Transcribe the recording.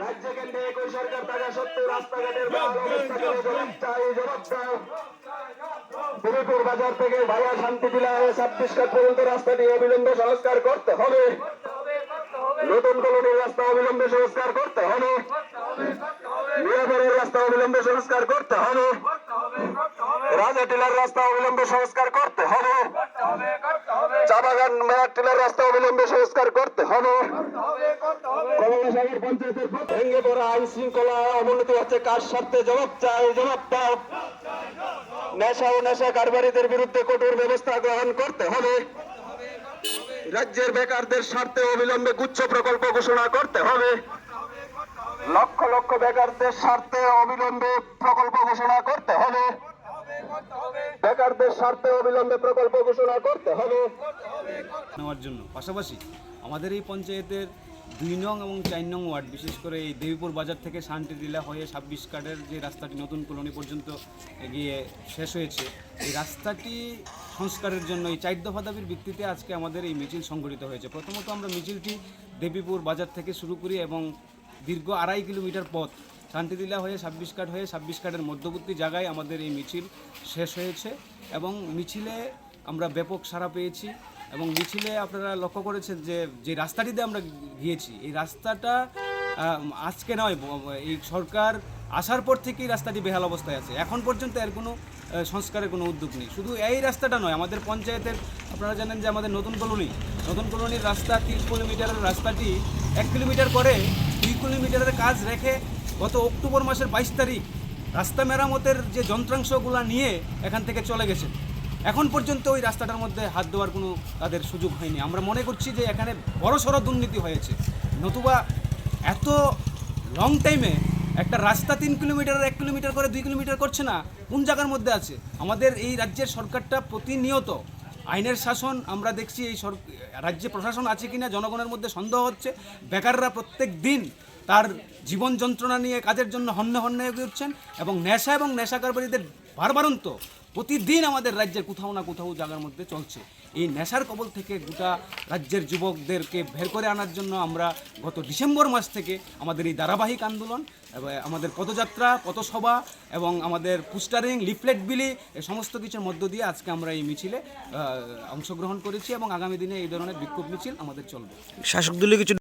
রাজ্য কেন্দ্রে একই সরকার থাকা সত্ত্বেও রাস্তাঘাটের বাল অবস্থা করে জবাব চাই জবাব দাও বিরুপুর বাজার থেকে ভাইয়া শান্তি টিলা হয়ে ছাব্বিশ কাঠ পর্যন্ত রাস্তাটি অবিলম্বে সংস্কার করতে হবে। নতুন কলোনির রাস্তা অবিলম্বে সংস্কার করতে হবে। অবিলম্বে সংস্কার করতে হবে। রাজা টিলার রাস্তা অবিলম্বে সংস্কার করতে হবে। চা বাগান মেয়ার টিলার রাস্তা অবিলম্বে সংস্কার করতে হবে। ভেঙে পড়া আইন শৃঙ্খলা অবনতি হচ্ছে কার স্বার্থে? জবাব চাই, জবাব নেশা ও নেশা বিরুদ্ধে কঠোর ব্যবস্থা গ্রহণ করতে হবে। রাজ্যের বেকারদের স্বার্থে অবিলম্বে গুচ্ছ প্রকল্প ঘোষণা করতে হবে। লক্ষ লক্ষ বেকারদের স্বার্থে অবিলম্বে প্রকল্প ঘোষণা করতে হবে। বেকারদের স্বার্থে অবিলম্বে প্রকল্প ঘোষণা করতে হবে। নেওয়ার জন্য। পাশাপাশি আমাদের এই পঞ্চায়েতের দুই নং এবং চার নং ওয়ার্ড, বিশেষ করে এই দেবীপুর বাজার থেকে শান্তিটিলা হয়ে ছাব্বিশ কার্ডের যে রাস্তাটি নতুন কলোনি পর্যন্ত গিয়ে শেষ হয়েছে, এই রাস্তাটি সংস্কারের জন্য এই চার দফা দাবির ভিত্তিতে আজকে আমাদের এই মিছিল সংগঠিত হয়েছে। প্রথমত আমরা মিছিলটি দেবীপুর বাজার থেকে শুরু করি এবং দীর্ঘ আড়াই কিলোমিটার পথ। শান্তিদিলা হয়ে ছাব্বিশ কাঠ হয়ে ছাব্বিশ কাঠের মধ্যবর্তী জায়গায় আমাদের এই মিছিল শেষ হয়েছে এবং মিছিলে আমরা ব্যাপক সাড়া পেয়েছি এবং মিছিলে আপনারা লক্ষ্য করেছেন যে যে রাস্তাটিতে আমরা গিয়েছি, এই রাস্তাটা আজকে নয় এই সরকার আসার পর থেকেই রাস্তাটি বেহাল অবস্থায় আছে। এখন পর্যন্ত এর কোনো সংস্কারের কোনো উদ্যোগ নেই। শুধু এই রাস্তাটা নয়, আমাদের পঞ্চায়েতের, আপনারা জানেন যে আমাদের নতুন কলোনি, নতুন কলোনির রাস্তা তিরিশ কিলোমিটারের রাস্তাটি এক কিলোমিটার করে দুই কিলোমিটারের কাজ রেখে গত অক্টোবর মাসের বাইশ তারিখ রাস্তা মেরামতের যে যন্ত্রাংশগুলো নিয়ে এখান থেকে চলে গেছে। এখন পর্যন্ত ওই রাস্তাটার মধ্যে হাত দেওয়ার কোনো তাদের সুযোগ হয়নি। আমরা মনে করছি যে এখানে বড়সড় দুর্নীতি হয়েছে। নতুবা এত লং টাইমে একটা রাস্তা তিন কিলোমিটার, এক কিলোমিটার করে দুই কিলোমিটার করছে না, কোন জায়গার মধ্যে আছে? আমাদের এই রাজ্যের সরকারটা প্রতিনিয়ত আইনের শাসন, আমরা দেখছি এই রাজ্যে প্রশাসন আছে কিনা, জনগণের মধ্যে সন্দেহ হচ্ছে, বেকাররা প্রত্যেক দিন তার জীবন যন্ত্রণা নিয়ে কাজের জন্য হন্যে হন্যে হয়ে উঠছেন এবং নেশা এবং নেশা কারবারিদের বারবারন্ত প্রতিদিন আমাদের রাজ্যের কোথাও না কোথাও জায়গার মধ্যে চলছে। এই নেশার কবল থেকে গোটা রাজ্যের যুবকদেরকে বের করে আনার জন্য আমরা গত ডিসেম্বর মাস থেকে আমাদের এই ধারাবাহিক আন্দোলন আমাদের পদযাত্রা, পথসভা এবং আমাদের পোস্টারিং, লিফলেট বিলি সমস্ত কিছুর মধ্য দিয়ে আজকে আমরা এই মিছিলে অংশগ্রহণ করেছি এবং আগামী দিনে এই ধরনের বিক্ষোভ মিছিল আমাদের চলবে। শাসক দলীয় কিছু